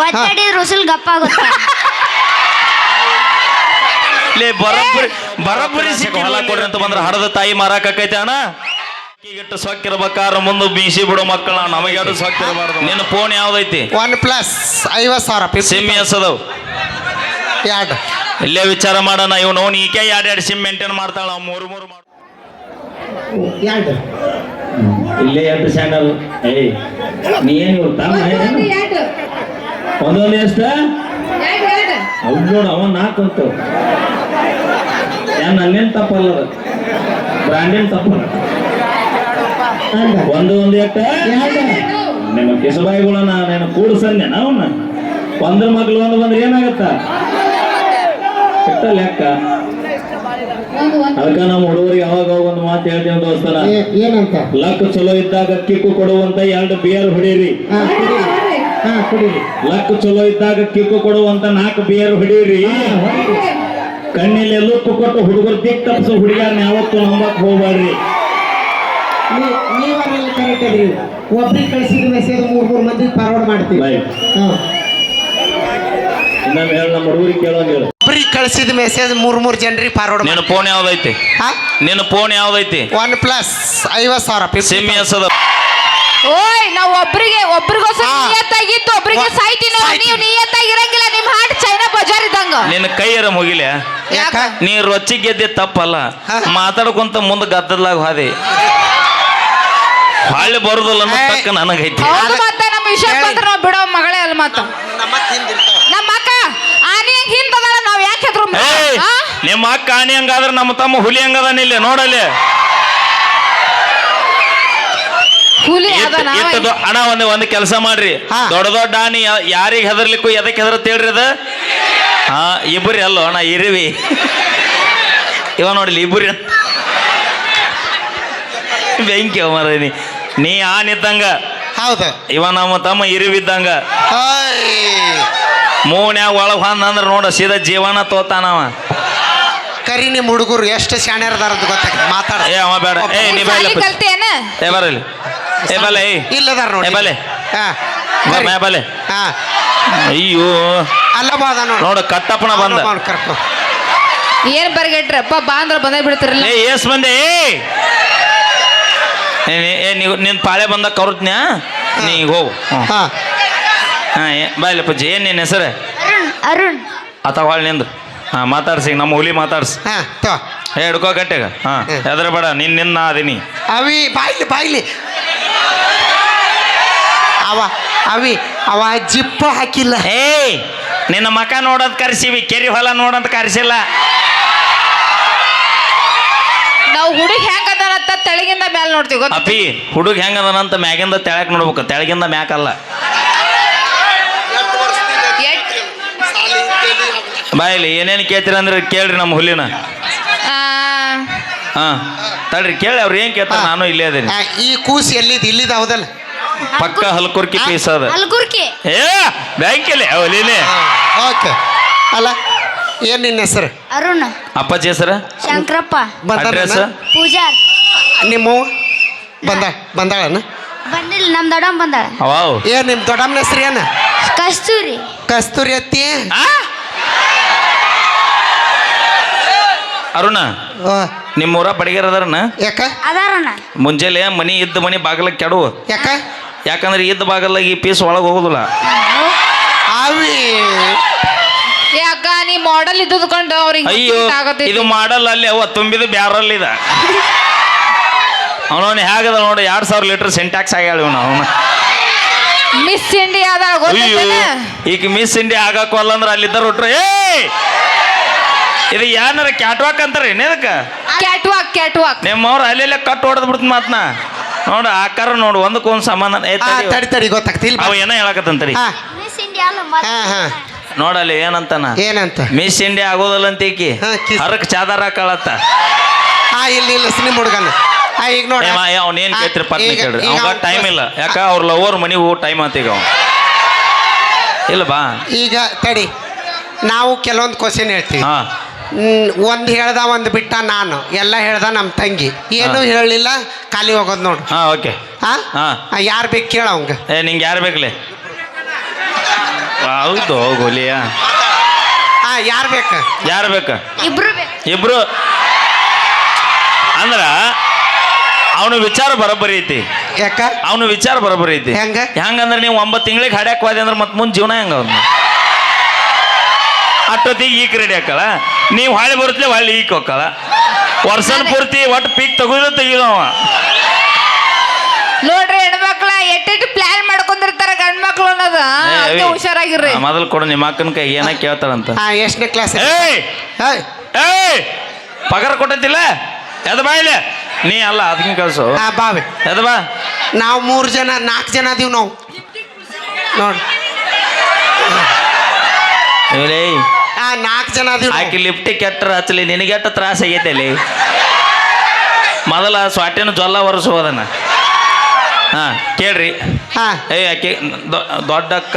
ಒತ್ತಡಿದ್ರೆ ಉಸುಲ್ ಗಪ್ಪ ಆಗುತ್ತೆ ಲೇ ಬರಬ್ಬರಿ ಬರಬ್ಬರಿ ಸಿಕ್ಕಿ ಹೊಲ ಕೊಡ್ರಿ ಅಂತ ಬಂದ್ರೆ ಹಡದ ತಾಯಿ ಮಾರಾಕೈತೆ ಅಣ್ಣ? ಈಗಿಟ್ಟು ಸೊಕ್ಕಿರ್ಬೇಕಾರ ಮುಂದೆ ಬೀಸಿ ಬಿಡೋ ಮಕ್ಕಳ ನಮಗ್ಯಾರು ಸೊಕ್ಕಿರಬಾರ್ದು. ನಿನ್ನ ಫೋನ್ ಯಾವ್ದೈತಿ? ಒನ್ ಪ್ಲಸ್ ಐವತ್ತು ಸಾವಿರ ಸಿಮ್ ಎಸ್ ಎರಡು. ಇಲ್ಲೇ ವಿಚಾರ ಮಾಡೋಣ ಇವ್ ನೋನ್ ಈಕೆ ಎರಡು ಎರಡು ಸಿಮ್ ಮೇಂಟೈನ್ ಮಾಡ್ತಾಳ ಮೂರು ಮೂರು ಮಾಡ ಇಲ್ಲೇ ಎರಡು ಚಾನಲ್ ಏಯ್ ನೀ ಏನು ತಮ್ಮ ಏನು? ಒಂದೊಂದು ಎಷ್ಟ? ಅವ್ ಅವ ಅವನ್ ನಾಲ್ಕು ಅಂತ. ಏನ್ ನನ್ನೇನ್ ತಪ್ಪಲ್ಲ ಬ್ರಾಂಡೇನ್ ತಪ್ಪಲ್ಲ? ಒಂದು ಒಂದು ಎಟ್ಟ? ನಿಮ್ಮ ಕಿಸಬಾಯಿಗಳನ್ನ ನಾನು ಕೂಡಿಸನ್ನೆ ಅವನ್ನ ಒಂದ್ರ ಮಗ್ಳು ಒಂದು ಬಂದ್ರೆ ಏನಾಗತ್ತ? ಲೆಕ್ಕ. ಅದಕ್ಕ ನಮ್ಮ ಹುಡುಗರಿಗೆ ಅವಾಗ ಅವಾಗ ಒಂದು ಮಾತು ಹೇಳ್ತೇವೆ ದೋಸ್ತರ ಏನಂತ? ಲಕ್ ಚಲೋ ಇದ್ದಾಗ ಕಿಕ್ಕು ಕೊಡುವಂತ ಎರಡು ಬಿಯರ್ ಹೊಡೀರಿ. ಲಕ್ ಚಲೋ ಇದ್ದಾಗ ಕಿಕ್ಕು ಕೊಡುವಂತ ನಾಲ್ಕು ಬಿಯರ್ ಹೊಡೀರಿ. ಕಣ್ಣಿಲ್ಲಿ ಲುಪ್ಪು ಕೊಟ್ಟು ಹುಡುಗರು ದಿಕ್ ತಪ್ಪಿಸೋ ಹುಡುಗಿಯನ್ನ ಯಾವತ್ತು ನಂಬಕ್ ಹೋಗ್ಬಾರ್ರಿ ಕರೆಕ್ಟ್ ಅದ್ರಿ. ಒಬ್ರಿಗೆ ಕಳಿಸಿದ ಮೆಸೇಜ್ ಮೂರ್ ಮೂರ್ ಮಂದಿ ಫಾರ್ವರ್ಡ್ ಮಾಡ್ತೀವಿ. ಬಾಯ್ ಹೇಳ ನಮ್ಮ ಹುಡುಗರಿಗೆ ಕೇಳೋಂಗಿಲ್ಲ ಹೇಳು. ಒಬ್ರಿಗೆ ಕಳಿಸಿದ ಮೆಸೇಜ್ ಮೂರ್ ಮೂರ್ ಜನರಿಗೆ ಫಾರ್ವರ್ಡ್ ನಿನ್ನ ಫೋನ್ ಯಾವ್ದೈತಿ? ಹಾ? ನಿನ್ನ ಫೋನ್ ಯಾವ್ದೈತಿ? ಒನ್ ಪ್ಲಸ್ ಐವತ್ ಸಾವಿರ ಸಿಮ್ ಎಸದ ಓಯ್ ನಾವು ಒಬ್ರಿಗೆ ಒಬ್ರಿಗೋಸ್ಕರ. ನಿಯತ್ತಾಗಿದ್ದು ಒಬ್ರಿಗೆ ಸಾಯ್ತಿ ನಾವು. ನೀವು ನಿಯತ್ತಾಗಿರಂಗಿಲ್ಲ ನಿಮ್ ಹಾಟ್ ಚೈನಾ ಬಜಾರ್ ಇದ್ದಂಗ. ನಿನ್ನ ಕೈಯರ ಮುಗಿಲೆ? ಯಾಕ? ನೀ ರೊಚ್ಚಿ ಗೆದ್ದೆ ತಪ್ಪಲ್ಲ. ಹಾ. ಮಾತಾಡ್ಕೊಂತ ಮುಂದೆ ಗದ್ದಲಾಗ ಹಾದಿ. ಹೊಳ್ಳಿ ಬರುದಿಲ್ಲ ಅನ್ನೋ ತಕ್ಕ ನನಗೈತಿ. ಮತ್ತೆ ನಮ್ಮ ವಿಷಯ ಹೇಳಿ. ಬಂದ್ರೆ ನಾವ್ ಬಿಡೋ ಮಗಳೇ ಅಲ್ಲ ಮತ್ತ ನಮ್ಮ ಅಕ್ಕ ಆನಿ ಹೆಂಗ್ ಹಿಂದದಾಳ ನಾವ್ ಯಾಕೆ ಹೆದ್ರು ಏಯ್ ನಿಮ್ಮ ಅಕ್ಕ ಆನೆ ಹಂಗಾದ್ರೆ ನಮ್ಮ ತಮ್ಮ ಹುಲಿ ಹಂಗದಾನ ಇಲ್ಲಿ ನೋಡಲ್ಲಿ. ಹುಲಿ ಇಟ್- ಅದ ನಾವ ಇಟ್ಟು ಅಣ್ಣ ಒಂದು ಒಂದು ಕೆಲಸ ಮಾಡ್ರಿ. ದೊಡ್ಡ ದೊಡ್ಡ ಆನಿ ಯಾರಿಗೆ ಹೆದರ್ಲಿಕ್ಕೂ ಎದಕ್ಕೆ ಹೆದರತ್ ಹೇಳ್ರಿ ಅದ? ಹಾ ಇಬ್ಬರಿ ಅಲ್ಲೋ ಅಣ್ಣ ಇರಿವಿ. ಇವ ನೋಡಿಲಿ ಇಬ್ಬರಿ. ಬೆಂಕಿ ಮರ ನೀ. ನೀ ಆನಿದ್ದಂಗ ಹೌದು. ಇವ ನಮ್ಮ ತಮ್ಮ ಇರಿವಿದ್ದಂಗ. ಮೂನ್ಯಾಗ ಒಳಗೆ ಹೊಂದಂದ್ರೆ ನೋಡ ಸೀದಾ ಜೀವನ ತೋತಾನವ ಕರಿ ನಿಮ್ಮ ಹುಡುಗರು ಎಷ್ಟು ಶಾಣ್ಯರದಾರ ಅಂತ ಗೊತ್ತಾಗ್ತದೆ. ಮಾತಾಡ. ಏ ಅವ ಬೇಡ. ಏ ನೀ ಕಲ್ತೇನ? ಏ ಬರಲಿ. ಏ ಬಲೆ ಏ. ಇಲ್ಲದಾರ ನೋಡಿ. ಏ ಬಲೆ ಹಾ ಬಾ, ಮೇ ಬಲೆ ಹಾ. ಅಯ್ಯೋ. ಅಲ್ಲ ಬಾದ ನೋಡಿ. ನೋಡು ಕಟ್ಟಪ್ಪನ ಬಂದ. ಕರ್ಕೊ. ಏನ್ ಬರ್ಗೆಟ್ರಪ್ಪ ಬಾ ಅಂದ್ರ ಬಂದೇ ಬಿಡ್ತಿರಲ್ಲ ಏ ಎಸ್ ಬಂದೆ ಏ. ನೀ- ಏ ನೀವು ನಿನ್ನ ಪಾಳೆ ಬಂದ ಕರುತ್ನ್ಯಾ? ನೀ ಈಗ ಹೋಗು. ಹ್ಞೂ. ಹಾ. ಹಾಂ ಬಾಯ್ಲಪ್ಪಜ್ಜಿ ಏನು ನಿನ್ನ ಹೆಸರು? ಅರುಣ್ ಅರುಣ್. ಆತ ಹೊಳ್ ನಿಂದು ಹಾಂ ಮಾತಾಡ್ಸಿ ನಮ್ಮ ಹುಲಿ ಮಾತಾಡ್ಸಿ. ಹಾ ತೋ. ಏ ಹಿಡ್ಕೋ ಗಟ್ಟೆಗ. ಹಾಂ ಹ್ಮ್. ಹೆದ್ರ ಬೇಡ ನಿನ್ನ ನಿನ್ನ ಅದೀನಿ ಅವಿ ಬಾಯ್ಲಿ ಬಾಯ್ಲಿ. ಅವ ಅವಿ ಅವ ಜಿಪ್ಪ ಹಾಕಿಲ್ಲ. ಹೇ ನಿನ್ನ ಮಕ ನೋಡೋದ್ ಕರ್ಸಿವಿ ಕೆರಿ ಹೊಲ ನೋಡೋದ್ ಕರ್ಸಿಲ್ಲ. ನಾವು ಹುಡುಗ ಹೆಂಗ್ ಅದಾನಂತ ತೆಳಗಿಂದ ಮ್ಯಾಲ ನೋಡ್ತೀವಿ ಅಪ್ಪಿ ಅಪಿ ಹುಡುಗ ಹೆಂಗದನಂತ ಮ್ಯಾಗಿಂದ ತೆಳಕ್ ನೋಡ್ಬೇಕು. ತೆಳಗಿಂದ ಮ್ಯಾಕಲ್ಲ. ಬಾಯಿಲಿ ಏನೇನು ಕೇಳ್ತೀರ ಅಂದ್ರೆ ಕೇಳ್ರಿ ನಮ್ಮ ಹುಲಿನ. ಆ, ಹಾಂ ತಡ್ರಿ ಕೇಳಿ ಅವ್ರು ಏನು ಕೇಳ್ತಾರೆ ನಾನು ಇಲ್ಲೇ ಅದೇನಿ ಆ, ಈ ಕೂಸಿ ಎಲ್ಲಿದ್ ಇಲ್ಲಿದ ಹೌದಲ್ಲ ಪಕ್ಕ ಹಲ್ಕುರ್ಕಿ. ಪೀಸ್ ಅದ. ಹಲ್ಗುರ್ಕಿ ಏ ಬ್ಯಾಂಕಿಲ್ಲ ಹುಲಿನೇ. ಓಕೆ. ಅಲ್ಲ ಏನ್ ನಿನ್ನ ಹೆಸರು? ಅರುಣ್. ಅಪ್ಪಾಜಿ ಹೆಸರ? ಶಂಕರಪ್ಪ. ಅಡ್ರೆಸ್ ಬಂದ ಪೂಜಾರ್. ನಿಮ್ಮ ಬಂದ ಬಂದಾಳನ ಬಂದಿಲ್ಲ ನಮ್ ದೊಡ್ಡಮ್ಮ ಬಂದಾಳ. ಅವಾವ್ ಏನ್ ನಿಮ್ ದೊಡ್ಡಮ್ಮನ ಹೆಸರು ಏನ? ಕಸ್ತೂರಿ. ಕಸ್ತೂರಿ ಅತ್ತಿ? ಆ? ಅರುಣ ನಿಮ್ಮೂರ ಬಡಿಗೆರ ಅದಾರನ ಯಾಕ? ಅದಾರಣ್ಣ. ಮುಂಜಾನೆ ಮನಿ ಇದ್ದ ಮನಿ ಬಾಗಲ ಕೆಡುವು. ಯಾಕ? ಯಾಕಂದ್ರೆ ಇದ್ದ ಬಾಗಲ ಈ ಪೀಸ್ ಒಳಗೆ ಹೋಗುದಿಲ್ಲ. ಅವಿ. ಏ ಅಕ್ಕ ನೀ ಮಾಡಲ್ ಇದ್ದುಕೊಂಡು ಅವ್ರಿಗೆ ಅಯ್ಯೋ ಇದು ಮಾಡಲ್ಲ ಅಲ್ಲಿ ಅವ ತುಂಬಿದ ಬ್ಯಾರಲ್ ಇದ. ಅವನವನು ಹೇಗದ ನೋಡಿ ಎರಡ್ ಸಾವಿರ ಲೀಟರ್ ಸೆಂಟ್ಯಾಕ್ಸ್ ಆಗ್ಯಾಳ ಇವನು ಅವನು. ಮಿಸ್ ಇಂಡಿಯಾ ಅದ ಅಯ್ಯೋ ಈಗ ಮಿಸ್ ಇಂಡಿಯಾ ಆಗಕ್ಕಲ್ಲ ಅಂದ್ರೆ ಅಲ್ಲಿದ್ದ ಹೊಟ್ರು ಏ ಇದು ಏನಾರ ಕ್ಯಾಟ್ವಾಕ್ ಅಂತಾರೆ ಏನದಕ್ಕ ಕ್ಯಾಟ್ ವಾಕ್ ಕ್ಯಾಟ್ ವಾಕ್ ನಿಮ್ಮವ್ರು ಅಲ್ಲೆಲ್ಲ ಕಟ್ ಹೊಡೆದ್ ಬಿಡ್ತ ಮಾತ್ನ. ನೋಡು ಆಕಾರ ನೋಡು ಒಂದಕ್ಕೊಂದು ಸಮಾಧಾನ ಏ ಆ, ತಡಿ. ತಡಿ ತಡಿ ಗೊತ್ತಾಗ್ತಿಲ್ಲ ಅವ ಏನೋ ಹೇಳಕತ್ತಂತರಿ. ಹಾ. ಹಾ ಹಾ. ನೋಡಲ್ಲಿ ಏನಂತಾನ? ಏನಂತ? ಮಿಸ್ ಇಂಡಿಯಾ ಆಗೋದಲ್ಲ ಅಂತ ಈಕಿ. ಹಾ, ಹರಕ್ ಚಾದಾರ ಕಳತ್ತ ಹಾ ಇಲ್ಲಿ ಇಲ್ಲ ಸಿನಿಮಾ ಹುಡುಗನ. ಆ ಈಗ ನೋಡಿ. ಅವನೇನ್ ಕೇಳ್ತಿರಿ ಪತ್ನಿ ಕೇಳ್ರಿ. ಅವಾಗ ಟೈಮ್ ಇಲ್ಲ. ಯಾಕ ಅವ್ರ ಲವರ್ ಮನಿಗೆ ಹೋಗೋ ಟೈಮ್ ಆತ ಈಗ ಅವ ಇಲ್ಲ ಬಾ. ಈಗ ತಡಿ. ನಾವು ಕೆಲವೊಂದು ಕ್ವಶನ್ ಹೇಳ್ತೀವಿ. ಹಾ. ಒಂದು ಹೇಳ್ದ ಒಂದು ಬಿಟ್ಟ ನಾನು. ಎಲ್ಲ ಹೇಳ್ದ ನಮ್ಮ ತಂಗಿ. ಏನು ಹೇಳಲಿಲ್ಲ? ಖಾಲಿ ಹೋಗೋದು ನೋಡು. ಹಾ ಓಕೆ. ಹಾ? ಹಾ. ಯಾರು ಬೇಕು ಕೇಳ ಅವಂಗ. ಏ ನಿಂಗೆ ಯಾರು ಬೇಕಲೆ? ಹೌದು ಗೋಲಿಯ ಹಾಂ ಯಾರು ಬೇಕು? ಯಾರು ಬೇಕ? ಇಬ್ರು ಬೇಕು. ಇಬ್ರು? ಅಂದ್ರ ಅವನು ವಿಚಾರ ಬರೋಬ್ಬರಿ ಐತಿ. ಯಾಕ? ಅವನು ವಿಚಾರ ಬರೋಬ್ಬರಿ ಐತಿ. ಹೆಂಗ? ಹೆಂಗಂದ್ರೆ ನೀವು ಒಂಬತ್ತು ತಿಂಗಳಿಗೆ ಹಾಡ್ಯಾಕ ಹೋದೆ ಅಂದ್ರೆ ಮತ್ತೆ ಮುಂದೆ ಜೀವನ ಹೆಂಗ ಅವನು ಅಷ್ಟೊತ್ತಿಗೆ ಈಗ ರೆಡಿ ಹಾಕಲ್ಲ? ನೀವು ಹಾಳೆ ಬರುತ್ತಲೇ ಹೊಳ್ಳಿ ಈಗ ಹೋಗಲ್ಲ ವರ್ಷನ ಪೂರ್ತಿ ಒಟ್ಟು ಪೀಕ್ ತೆಗೆದು ಅವ. ನೋಡ್ರಿ ಹೆಣ್ಮಕ್ಳ ಎಟ್ಟಿಟ್ಟು ಪ್ಲಾನ್ ಮಾಡ್ಕೊಂಡಿರ್ತಾರ ಗಂಡ್ ಮಕ್ಳು ಅನ್ನೋದು ಹುಷಾರಾಗಿರ್ರಿ. ಮೊದಲು ಕೊಡು ನಿಮ್ಮ ಅಕ್ಕನ ಕೈ ಏನ ಕೇಳ್ತಾಳಂತ. ಹಾ ಎಷ್ಟನೇ ಕ್ಲಾಸ್ ಏಯ್! ಏಯ್! ಪಗಾರ ಕೊಟ್ಟತಿಲ್ಲ? ಎದ ಬಾ ಇಲ್ಲಿ. ನೀ ಅಲ್ಲ ಅದಕ್ಕೆ ಕಳ್ಸು. ಹಾ ಬಾವೆ ಎದ ಬಾ. ನಾವು ಮೂರು ಜನ ನಾಲ್ಕು ಜನ ಅದೀವಿ ನಾವು. ನೋಡಿ. ಹಾ ನಾಲ್ಕು ಜನ ಅದೀವಿ ನಾವು. ಆಕಿ ಲಿಫ್ಟಿ ಕೆಟ್ಟರ ಹಚ್ಚಲಿ ನಿನಗೆಟ್ಟ ತ್ರಾಸ ಆಗೈತೆ ಅಲ್ಲಿ. ಮೊದಲ ಸ್ವಾಟಿನ ಜೊಲ್ಲ ಒರೆಸೋದನ್ನ ಹಾ ಕೇಳ್ರಿ. ಹಾ. ಏ ಆಕೆ ದೊಡ್ಡ ದೊಡ್ಡಕ್ಕ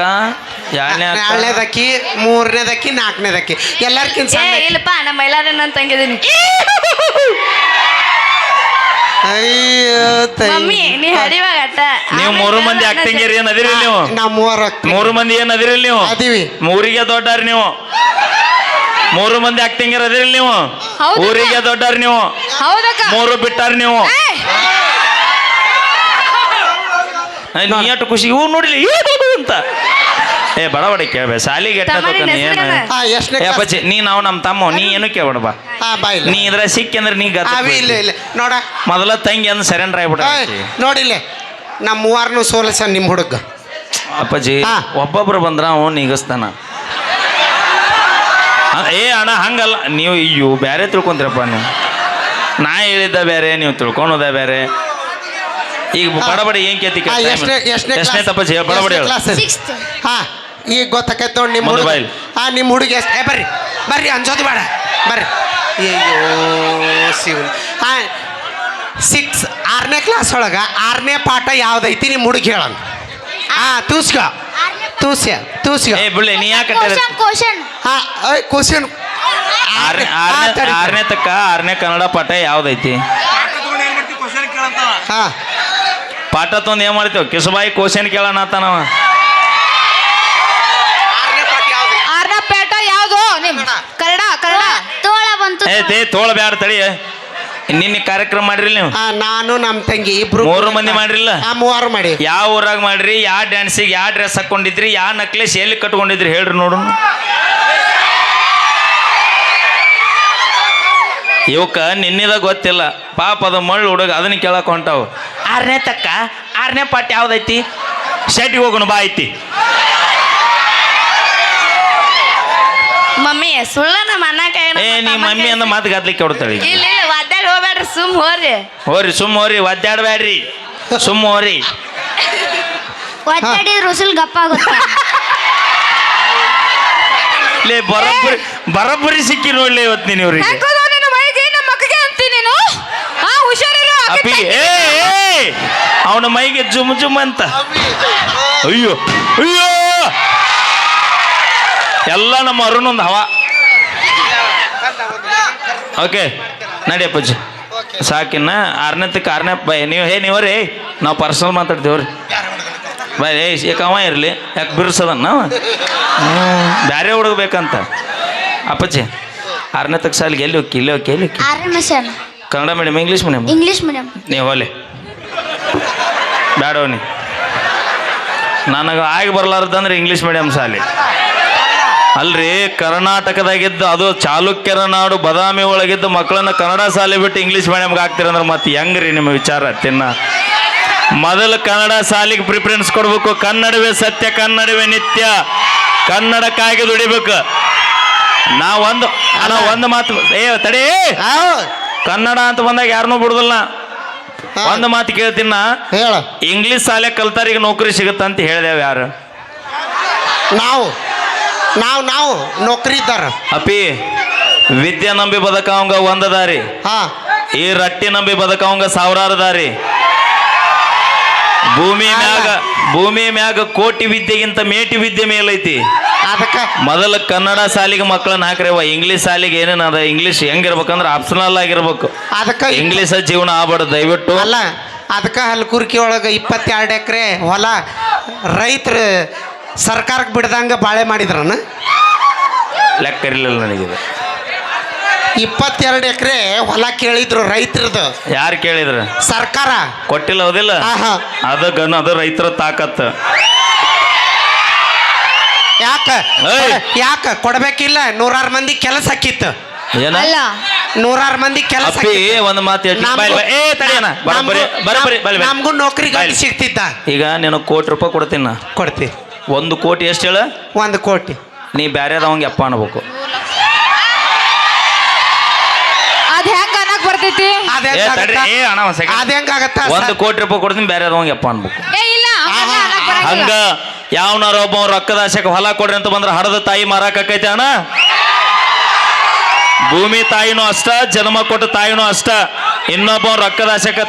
ಯಾರನೇ ಅಕ್ಕ ಎರಡನೇದಕ್ಕಿ ಮೂರನೇದಕ್ಕಿ ನಾಲ್ಕನೇದಕ್ಕಿ. ಎಲ್ಲರ್ಕಿಂತ ಏ ಸಣ್ಣ ಇಲ್ಲಪ್ಪ ನಮ್ಮ ಮೈಲಾರ ನನ್ನ ತಂಗಿದೀನಿ ಅಯ್ಯೋ ತಾಯಿ. ಮಮ್ಮಿ ನೀ ಅಟ್ಟ. ನೀವು ಮೂರು ಮಂದಿ ಆಕ್ಟಿಂಗ್ ಏನ್ ಅದಿರಿ ನೀವು? ನಾವು ಮೂವರು ಅಕ್ಕ ಮೂರು ಮಂದಿ ಏನ್ ಅದಿರಿ ನೀವು? ಅದೀವಿ. ಮೂರಿಗೆ ದೊಡ್ಡಾರಿ ನೀವು? ಮೂರು ಮಂದಿ ಆಕ್ಟಿಂಗ್ ಇರೋದಿಲ್ಲ ನೀವು. ಊರಿಗೆ ದೊಡ್ಡರು ನೀವು. ಹೌದಕ್ಕ. ಮೂರು ಬಿಟ್ಟಾರ ನೀವು. ಎಷ್ಟು ಖುಷಿ ಇವ್ ನೋಡಿಲಿ ಅಂತ. ಏ ಬಡ ಬಡ ಕೇಳ್ಬೇ ಸಾಲಿಗೆ ಎಟ್ಟ ತಮ್ಮ ಏನು ಆ ಹಾ ಎಷ್ಟನೇ ಏ ಅಪ್ಪಚ್ಚಿ ನೀ ನಾವು ನಮ್ಮ ತಮ್ಮ ನೀ ಏನು ಕೇಳ್ಬೇಡ ಬಾ. ಹಾ ಬಾ ಇಲ್ಲ. ನೀ ಇದ್ರ ಸಿಕ್ಕಿ ಅಂದ್ರೆ ನೀ ಅವಿ ಇಲ್ಲ ಇಲ್ಲ. ನೋಡ. ಮೊದಲ ತಂಗಿ ಅಂದ್ರೆ ಸರೆಂಡರ್ ಆಗ್ಬಿಡ ಏಯ್, ನೋಡಿಲ್ಲ ನಮ್ಮ ಮೂವಾರನು ಸೋಲಸ ನಿಮ್ಮ ಹುಡುಗ. ಅಪ್ಪಾಜಿ ಹಾ. ಒಬ್ಬೊಬ್ರು ಬಂದ್ರ ಅವ ನೀಗಸ್ತಾನ. ಏ ಅಣ್ಣ ಹಂಗಲ್ಲ. ನೀವು ಅಯ್ಯೋ ಬೇರೆ ತಿಳ್ಕೊಂತೀರಪ್ಪ ನೀವು. ನಾ ಹೇಳಿದ್ದ ಬೇರೆ ನೀವು ತಿಳ್ಕೊಳೋದ ಬೇರೆ ಈಗ ಬಡಬಡಿ ಏನು ಕೇತಿ ಎಷ್ಟನೇ ಎಷ್ಟನೇ ಎಷ್ಟನೇ ತಪ್ಪಚ್ಚಿ ಬಡ ಬಡ ಹೇಳು. ಕ್ಲಾಸ್ ಸಿಕ್ಸ್ತ್ ಹಾ ಈಗ ಗೊತ್ತಾಕೈತೆ ನೋಡಿ ನಿಮ್ಮ ಮೊಬೈಲ್ ಹುಡುಗ ಬಾ ಇಲ್ಲಿ. ಹಾ ನಿಮ್ಮ ಹುಡುಗಿ ಎಷ್ಟು ಏ ಬರ್ರಿ ಬರ್ರಿ ಅನ್ಸೋದು ಬೇಡ. ಬರ್ರಿ. ಅಯ್ಯೋ ಶಿವನ್. ಹಾ ಸಿಕ್ಸ್ ಆರನೇ ಕ್ಲಾಸ್ ಒಳಗೆ ಆರನೇ ಪಾಠ ಯಾವ್ದೈತಿ ನಿಮ್ಮ ಹುಡುಗಿ ಹೇಳಂಗ ಹಾ ತೂಸ್ಕ. ತೂಸ್ಯ ತೂಸ್ಯ ಏ ಬಿಡ್ಲಿ ನೀ ಯಾಕೆ ಕ್ವಶನ್ ಕ್ವಶನ್ ಹಾ ಕ್ವಶನ್ ಆರನೇ ಆರನೇ ಆರನೇ ತಕ್ಕ ಆರನೇ ಕನ್ನಡ ಪಾಠ ಯಾವ್ದೈತಿ? ಹಾ ಪಾಠ ತೊಂದು ಏನ್ ಮಾಡ್ತೇವೆ ಕಿಸಬಾಯಿ ಕ್ವಶನ್ ಕೇಳೋಣ ಆತನವ ಆರನೇ ಪಾಠ ಯಾವುದು? ಕನ್ನಡ. ಕನ್ನಡ ತೋಳ ಬಂತು ಏ ತೇ ತೋಳ ಬ್ಯಾಡ ತಡಿ. ನಿನ್ನೆ ಕಾರ್ಯಕ್ರಮ ಮಾಡ್ರಿ ನೀವು? ಹಾ ನಾನು ನಮ್ಮ ತಂಗಿ ಇಬ್ರು ಮೂರು ಮಂದಿ ಮಾಡ್ರಿಲ್ಲ ಆ, ಮೂವರು ಮಾಡಿ. ಯಾವ ಊರಾಗ ಮಾಡ್ರಿ ಯಾವ ಡ್ಯಾನ್ಸಿಗೆ ಯಾವ ಡ್ರೆಸ್ ಹಾಕೊಂಡಿದ್ರಿ ಯಾವ ನಕ್ಲೆಸ್ ಎಲ್ಲಿ ಕಟ್ಕೊಂಡಿದ್ರಿ ಹೇಳ್ರಿ ನೋಡು. ಇವಕ್ಕ ನಿನ್ನಿದ ಗೊತ್ತಿಲ್ಲ. ಪಾಪ ಅದ ಮಳ್ಳು ಹುಡುಗ ಅದನ್ನ ಕೇಳಕ್ ಹೊಂಟಾವು. ಆರನೇ ತಕ್ಕ ಆರನೇ ಪಾಠ ಯಾವ್ದೈತಿ? ಶೆಟ್ಟಿ ಹೋಗೋಣ ಬಾ ಐತಿ. ಮಮ್ಮಿ ಸುಳ್ಳ ನಮ್ಮ ಅಣ್ಣ ಕೈ ಏ ನೀ ಮಮ್ಮಿ ಅಂದ ಮಾತು ಗದ್ಲಿಕ್ಕೆ ಹೊಡ್ತಾಳೆ. ಇಲ್ಲ ಸುಮ್ ಹೋರಿ ಹೋರಿ ಸುಮ್ಮ ಹೋರಿ ಒದ್ದಾಡ್ಬೇಡ್ರಿ. ಸುಮ್ ಹೋರಿ ಒದ್ದಾಡಿದ್ರೆ ಉಸುಲ್ ಗಪ್ಪ ಆಗುತ್ತೆ? ಲೇ ಬರಬ್ಬರಿ ಬರಬ್ಬರಿ ಸಿಕ್ಕಿ ನೋಡ್ಲಿ ಇವತ್ತು ನೀನು ಇವ್ರಿಗೆ. ಹೆಂಗದ ನಿನ್ನ ಮೈಗೆ ನಮ್ಮ ಮಕ್ಕಗೆ ಅಂತೀನಿ ನೀನು? ಆ ಹುಷಾರಿರು ಏ ಅವನ ಮೈಗೆ ಜುಮ್ ಜುಮ್ ಅಂತ. ಅಯ್ಯೋ ಅಯ್ಯೋ! ಎಲ್ಲ ನಮ್ಮ ಅರುಣೊಂದು ಹವಾ. ಓಕೆ ನಡಿ ಅಪ್ಪಾಜಿ. ಸಾಕಿನ್ನ ಆರನೇತಕ್ಕೆ ಆರನೇ ಬೈ ನೀವು ಹೇ ನೀವರಿ ನಾವು ಪರ್ಸನಲ್ ಮಾತಾಡ್ತೀವ್ರಿ. ಬೈ ಏ ಯಾಕವ ಇರಲಿ ಯಾಕೆ ಬಿರ್ಸದನ್ನ ಬೇರೆ ಹುಡುಗಬೇಕಂತ ಅಪ್ಪಾಜಿ ಆರನೇತಕ್ಕೆ ಸಾಲಿಗೆ ಎಲ್ಲಿ ಹೋಗಿ ಇಲ್ಲಿ ಹೋಗಿ ಎಲ್ಲಿ ಹೋಗಿ ಆರನೇ Kannada medium English medium English medium ನೀವು ಹೋಲಿ. ಬೇಡವನಿ ನನಗೆ ಆಗಿ ಬರಲಾರ್ದಂದ್ರೆ ಇಂಗ್ಲೀಷ್ ಮೀಡಿಯಮ್ ಶಾಲೆ ಅಲ್ರಿ ಕರ್ನಾಟಕದಾಗಿದ್ದು ಅದು ಚಾಲುಕ್ಯರ ನಾಡು ಬದಾಮಿ ಒಳಗಿದ್ದು ಮಕ್ಕಳನ್ನ ಕನ್ನಡ ಶಾಲೆ ಬಿಟ್ಟು ಇಂಗ್ಲೀಷ್ ಮೀಡಿಯಮ್ಗೆ ಹಾಕ್ತಿರಂದ್ರೆ ಮತ್ತೆ ಹೆಂಗ್ರಿ ನಿಮ್ಮ ವಿಚಾರ ತಿನ್ನ. ಮೊದಲು ಕನ್ನಡ ಶಾಲೆಗೆ ಪ್ರಿಫರೆನ್ಸ್ ಕೊಡ್ಬೇಕು. ಕನ್ನಡವೇ ಸತ್ಯ ಕನ್ನಡವೇ ನಿತ್ಯ. ಕನ್ನಡಕ್ಕಾಗಿ ದುಡಿಬೇಕು. ನಾ ಒಂದು ಒಂದು ಮಾತು ಏ ತಡಿ. ಕನ್ನಡ ಅಂತ ಬಂದಾಗ ಯಾರನ್ನೂ ಬಿಡುದಿಲ್ಲ. ಒಂದು ಮಾತು ಕೇಳ್ತೀನಿ? ಇಂಗ್ಲಿಷ್ ಶಾಲೆ ಕಲ್ತಾರಿಗೆ ನೌಕರಿ ಸಿಗುತ್ತಂತ ಹೇಳಿದೆವು ಯಾರು? ನಾವು. ನಾವು ನಾವು ನೌಕರಿ ಇದ್ದಾರ ಅಪ್ಪಿ ವಿದ್ಯೆ ನಂಬಿ ಬದುಕವಂಗ ಒಂದ ದಾರಿ. ಹಾ. ಈ ರಟ್ಟಿ ನಂಬಿ ಬದುಕವಂಗ ಸಾವಿರಾರು ದಾರಿ. ಭೂಮಿ ಮ್ಯಾಗ ಭೂಮಿ ಮ್ಯಾಗ ಕೋಟಿ ವಿದ್ಯೆಗಿಂತ ಮೇಟಿ ವಿದ್ಯೆ ಮೇಲೈತಿ. ಅದಕ್ಕ? ಮೊದಲ ಕನ್ನಡ ಸಾಲಿಗೆ ಮಕ್ಕಳನ್ನ ಹಾಕ್ರವ ಇಂಗ್ಲಿಷ್ ಸಾಲಿಗೆ ಏನೇನು ಅದ ಇಂಗ್ಲಿಷ್ ಹೆಂಗಿರ್ಬೇಕಂದ್ರೆ ಆಪ್ಷನಲ್ ಆಗಿರ್ಬೇಕು. ಅದಕ್ಕ ಇಂಗ್ಲೀಷ ಇಂಗ್ಲಿಷ್ ಜೀವನ ಆಗ್ಬಾರ್ದು ದಯವಿಟ್ಟು. ಅಲ್ಲ ಅದಕ್ಕೆ ಹಲ್ಕುರ್ಕಿ ಒಳಗೆ ಇಪ್ಪತ್ತೆರಡು ಎಕರೆ ಹೊಲ ರೈತರು ಸರ್ಕಾರಕ್ಕೆ ಬಿಡ್ದಂಗೆ ಬಾಳೆ ಮಾಡಿದ್ರನ? ಲೆಕ್ಕ ಇರಲಿಲ್ಲ ನನಗಿದೆ ಇಪ್ಪತ್ತೆರಡು ಎಕರೆ ಹೊಲ ಕೇಳಿದ್ರು ರೈತರದು. ಯಾರು ಕೇಳಿದ್ರು? ಸರ್ಕಾರ. ಕೊಟ್ಟಿಲ್ಲ ಹೌದಿಲ್ಲ? ಆಹಾ. ಅದು ಗನ್ ಅದು ರೈತರ ತಾಕತ್. ಯಾಕ? ಏಯ್. ಯಾಕ? ಕೊಡ್ಬೇಕಿಲ್ಲ ನೂರಾರು ಮಂದಿ ಕೆಲಸ ಹಾಕಿತ್ತು ಏನ? ಅಲ್ಲ. ನೂರಾರು ಮಂದಿ ಕೆಲಸ ಅಪ್ಪಿ ಒಂದ್ ಮಾತು ಹೇಳ್ತೀನಿ. ಬಾಯ್ ಬಾಯ್. ಏ ತಡಿಯಣ ಬರಬರಿ ಬರಬರಿ ಬರಿ ನಮಗೂ ನೌಕರಿ. ಸಿಗ್ತಿದ್ದ. ಈಗ ನೀನು ಕೋಟಿ ರೂಪಾಯಿ ಕೊಡ್ತೀನಿ ಕೊಡ್ತೀನಿ ಕೊಡ್ತಿ. ಒಂದು ಕೋಟಿ ಎಷ್ಟು ಹೇಳ? ಒಂದು ಕೋಟಿ. ನೀ ಬ್ಯಾರೆ ಬ್ಯಾರೆದವಂಗೆ ಅಪ್ಪ ಅನ್ಬೇಕು. ಅದ್ ಹೆಂಗ ಅನ್ನಕ್ ಬರ್ತೈತಿ? ಅದೇ ಏ ತಡ್ರಿ ಏ ಅಣ್ಣ ಒಂದ್ second. ಅದ ಒಂದು ಕೋಟಿ ರೂಪಾಯಿ ಕೊಡ್ತೀನಿ ಬ್ಯಾರೆದವಂಗೆ ಅಪ್ಪ ಅನ್ಬೇಕು. ಏ ಇಲ್ಲ ಹಂಗಲ್ಲ ಅನ್ನಕ್ ಬರಂಗಿಲ್ಲ. ಹಂಗ ಯಾವನಾರ ಒಬ್ಬ ರೊಕ್ಕದ ಆಸೆಗೆ ಹೊಲ ಕೊಡ್ರಿ ಅಂತ ಬಂದ್ರೆ ಹಡದ ತಾಯಿ ಮಾರಾಕೈತೆ ಅಣ್ಣ? ಭೂಮಿ ತಾಯಿನೂ ಅಷ್ಟ ಜನ್ಮ ಕೊಟ್ಟ ತಾಯಿನೂ ಅಷ್ಟ. ಇನ್ನೊಬ್ಬ ರೊಕ್ಕದ ಆಶೆಕ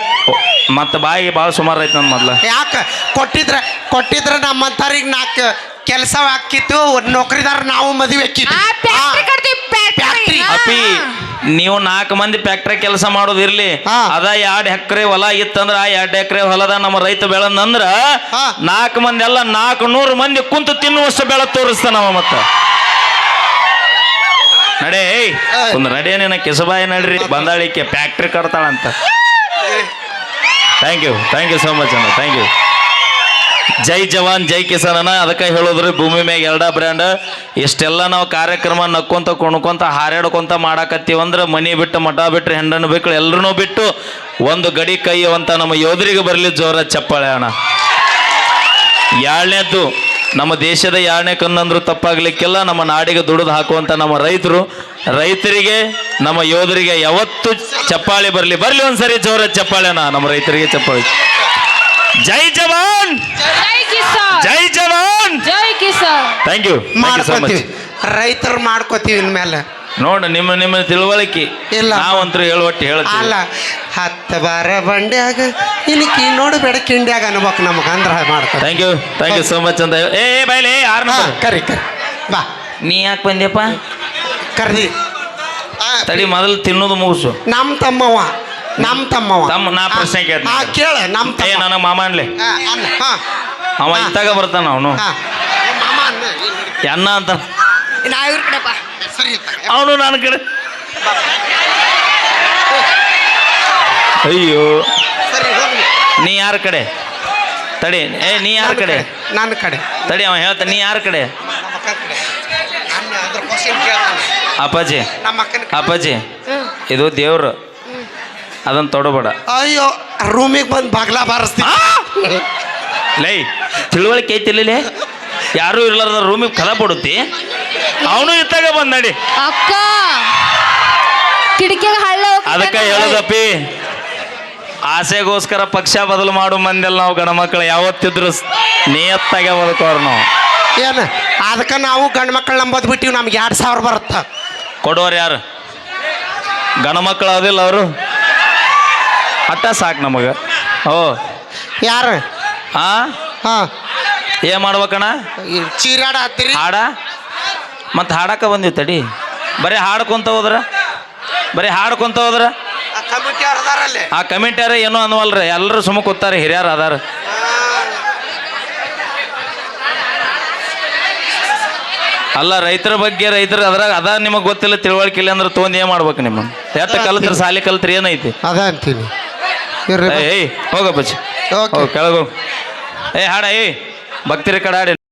ಮತ್ತೆ ಬಾಯಿಗೆ ಭಾಳ ಸುಮಾರು ಐತೆ ನನ್ನ ಮೊದ್ಲ. ಯಾಕೆ? ಕೊಟ್ಟಿದ್ರೆ ಕೊಟ್ಟಿದ್ರೆ ನಮ್ಮಂತಾರಿಗೆ ನಾಲ್ಕು ಕೆಲಸ ಹಾಕಿತ್ತು ನೌಕರಿದಾರ ನಾವು ಮದುವೆ ಹಾಕಿದ್ವಿ. ಫ್ಯಾಕ್ಟ್ರಿ ಕಟ್ತೀವಿ ಫ್ಯಾಕ್ಟ್ರಿ. ಫ್ಯಾಕ್ಟ್ರಿ ಅಪ್ಪಿ ನೀವು ನಾಲ್ಕು ಮಂದಿ ಫ್ಯಾಕ್ಟ್ರಿ ಕೆಲಸ ಮಾಡೋದಿರ್ಲಿ ಹಾ. ಅದ ಎರಡ್ ಎಕರೆ ಹೊಲ ಇತ್ತಂದ್ರ ಆ ಎರಡ್ ಎಕರೆ ಹೊಲದ ನಮ್ಮ ರೈತ ಬೆಳಂದ್ರ ಹಾ. ನಾಲ್ಕು ಮಂದಿ ಎಲ್ಲ ನಾಲ್ಕು ನೂರು ಮಂದಿ ಕುಂತು ತಿನ್ನುವಷ್ಟು ಬೆಳ ತೋರಿಸ್ತಾನವ ಮತ್ತ. ನಡೇ ಏಯ್ ಒಂದು ನಡೆ ನಿನ್ನ ಕೆಸಬಾಯಿ ನಡ್ರಿ ಬಂದಾಳಿಕೆ factory ಕಟ್ತಾಳಂತ. Thank you thank you so much ಅಣ್ಣ ಥ್ಯಾಂಕ್ ಯು ಜೈ ಜವಾನ್, ಜೈ ಕಿಸಾನ್ ಅಣ್ಣ. ಅದಕ್ಕೆ ಹೇಳೋದ್ರಿ, ಭೂಮಿ ಮ್ಯಾಗ ಎರಡ ಬ್ರ್ಯಾಂಡ್ ಇಷ್ಟೆಲ್ಲ ನಾವು ಕಾರ್ಯಕ್ರಮ ನಕ್ಕೊಂತ, ಕುಣ್ಕೊಂತ, ಹಾರಾಡ್ಕೊಂತ ಮಾಡಾಕತ್ತೀವಂದ್ರೆ ಮನಿ ಬಿಟ್ಟು, ಮಠ ಬಿಟ್ಟರೆ ಹೆಂಡನ್ನು ಬಿಟ್ಟು ಎಲ್ಲರೂ ಬಿಟ್ಟು ಒಂದು ಗಡಿ ಕೈಯುವಂತ ನಮ್ಮ ಯೋಧರಿಗೆ ಬರಲಿ ಜೋರ ಚಪ್ಪಾಳೆ ಅಣ್ಣ. ಎರಡನೇದ್ದು ನಮ್ಮ ದೇಶದ ಯಾಣಕನ್ನಂದ್ರು ತಪ್ಪಾಗ್ಲಿಕ್ಕೆಲ್ಲ ನಮ್ಮ ನಾಡಿಗೆ ದುಡಿದು ಹಾಕುವಂತ ನಮ್ಮ ರೈತರು. ರೈತರಿಗೆ ನಮ್ಮ ಯೋಧರಿಗೆ ಯಾವತ್ತು ಚಪ್ಪಾಳೆ ಬರಲಿ. ಬರಲಿ ಒಂದ್ಸರಿ ಜೋರ ಚಪ್ಪಾಳೆನ ನಮ್ಮ ರೈತರಿಗೆ ಚಪ್ಪಾಳೆ. ಜೈ ಜವಾನ್! ಜೈ ಕಿಸಾನ್! ಜೈ ಜವಾನ್! ಜೈ ಕಿಸಾನ್! ಥ್ಯಾಂಕ್ ಯು ರೈತರು ಮಾಡ್ಕೋತೀವಿ ಇನ್ಮೇಲೆ. ನೋಡು ನಿಮ್ಮ ನಿಮ್ಮ ತಿಳುವಳಿಕೆ. ಇಲ್ಲ. ನಾವಂತೂ ಹೇಳುವಟ್ಟು ಹೇಳ್ತೀವಿ. ಅಲ್ಲ ಹತ್ತು ಬಾರ ಬಂಡ್ಯಾಗ ಇಲ್ಲಿಕಿ ನೋಡು ಬೇಡ ಕಿಂಡ್ಯಾಗ ಅನ್ಬೇಕು ನಮಗೆ ಅಂದ್ರ ಮಾಡ್ತಾರೆ. Thank you thank you so much ಅಂತ ಹೇಳಿ- ಏ ಏ, ಬೈಲೆ ಆರ್ ಹಾ ಕರಿ ಕರಿ. ಬಾ. ನೀ ಯಾಕೆ ಬಂದ್ಯಪ್ಪ? ಕರ್ದಿ. ಆ, ತಡಿ ಮೊದಲು ತಿನ್ನೋದು ಮುಗಿಸು. ನಮ್ಮ ತಮ್ಮವ ನಮ್ಮ ತಮ್ಮವ ತಮ್ಮ ನಾ ಪ್ರಶ್ನೆ ಕೇಳ್ತೀನಿ. ಹಾ ಕೇಳ ನಮ್ಮ ಏ ತಮ್ಮ ನನಗೆ ಮಾಮ ಅನ್ಲಿ. ಹಾ, ಅನ್ನ, ಹಾ, ಅವ ಹಾ. ಇತ್ತಾಗ ಬರ್ತಾನ ಅವನು. ಹಾ. ಮಾಮ ಅನ್ನ. ಅನ್ನ ಅಂತ. ನಾ ಇವ್ರ ಕಡೆಪ್ಪ. ಸರಿ. ಅವನು ನನ್ನ ಕಡೆ. ಅಯ್ಯೋ. ಸರಿ ಹೋಗ್ಲಿ. ನೀ ಯಾರ ಕಡೆ? ತಡಿ. ಏ ನೀ ಯಾರ ಕಡೆ? ನನ್ನ ಕಡೆ. ತಡಿ ಅವ ಹೇಳ್ತ ನೀ ಯಾರ ಕಡೆ? ನಮ್ಮ ಅಕ್ಕನ ಕಡೆ. ಅನ್ನ ಅದ್ರ ಕ್ವಶನ್ ಕೇಳ್ತಾನೆ. ಅಪ್ಪಾಜಿ. ನಮ್ಮ ಅಕ್ಕನ ಕಡೆ. ಅಪ್ಪಾಜಿ ಇದು ದೇವ್ರು. ಅದನ್ನ ತೊಡಬೇಡ. ಅಯ್ಯೋ ರೂಮಿಗೆ ಬಂದು ಬಾಗ್ಲ ಬಾರಿಸ್ತೀನಿ. ಲೈ ತಿಳುವಳಿಕೆ ಐತಿಲ್ಲ ಯಾರು ಇರ್ಲಾರ್ದ ರೂಮಿಗೆ ಕದ ಬಿಡುತ್ತಿ ಅವನು ಇತ್ತಾಗ ಬಂದ್ ನಡಿ. ಅಕ್ಕ ಕಿಟಕಿಯಾಗ ಹಳ್ಳ ಅದಕ್ಕೆ ಹೇಳೋದಪ್ಪಿ ಆಸೆಗೋಸ್ಕರ ಪಕ್ಷ ಬದಲು ಮಾಡು ಮಂದೆಲ್ಲ ನಾವು ಗಂಡ ಮಕ್ಕಳು ಯಾವತ್ತಿದ್ರು ಸ್- ನಿಯತ್ತಾಗೆ ಬದುಕೋರು ನಾವು. ಏನು? ಅದಕ್ಕೆ ನಾವು ಗಂಡು ಮಕ್ಕಳು ನಂಬೋದು ಬಿಟ್ಟಿವಿ ನಮ್ಗೆ ಎರಡು ಸಾವಿರ ಬರುತ್ತೆ. ಕೊಡೋರು ಯಾರು? ಗಂಡ ಮಕ್ಕಳು ಅದಿಲ್ಲ ಅವರು. ಅಟ್ಟ ಸಾಕು ನಮಗೆ. ಓ ಯಾರು? ಹಾಂ ಹಾಂ. ಏನ್ ಮಾಡ್ಬೇಕಣ್ಣ? ಚೀರಾಡ ಹತ್ತಿರಿ. ಹಾಡ? ಮತ್ತು ಹಾಡಕ್ಕೆ ಬಂದಿವ್ ತಡಿ. ಬರೀ ಹಾಡ್ಕೊಂತ ಹೋದ್ರ? ಬರೀ ಹಾಡ್ಕೊಂತ ಹೋದ್ರ? ಆ ಕಮಿಟಿಯಾರ ಏನೋ ಅನ್ವಲ್ರಿ. ಎಲ್ಲರೂ ಸುಮ್ಮ ಕೂತಾರೆ ಹಿರಿಯರು ಅದಾರ. ಅಲ್ಲ ರೈತರ ಬಗ್ಗೆ ರೈತರ ಅದ್ರಾಗ ಅದ ನಿಮಗೆ ಗೊತ್ತಿಲ್ಲ ತಿಳುವಳಿಕೆ ಇಲ್ಲ ಅಂದ್ರೆ ತೊಗೊಂಡು ಏನು ಮಾಡ್ಬೇಕು ನಿಮ್ಮ ಎತ್ತ ಕಲ್ತ್ರಿ ಸಾಲಿ ಕಲ್ತ್ರಿ ಏನೈತಿ? ಅದ ಅಂತೀವಿ ಏಯ್ ಹೋಗಪ್ಪ ಕೆಳಗೆ ಹೋಗ್. ಏಯ್ ಹಾಡ ಏಯ್. ಭಕ್ತಿರ ಕಡಾಡಿ. ಹಾಡಿ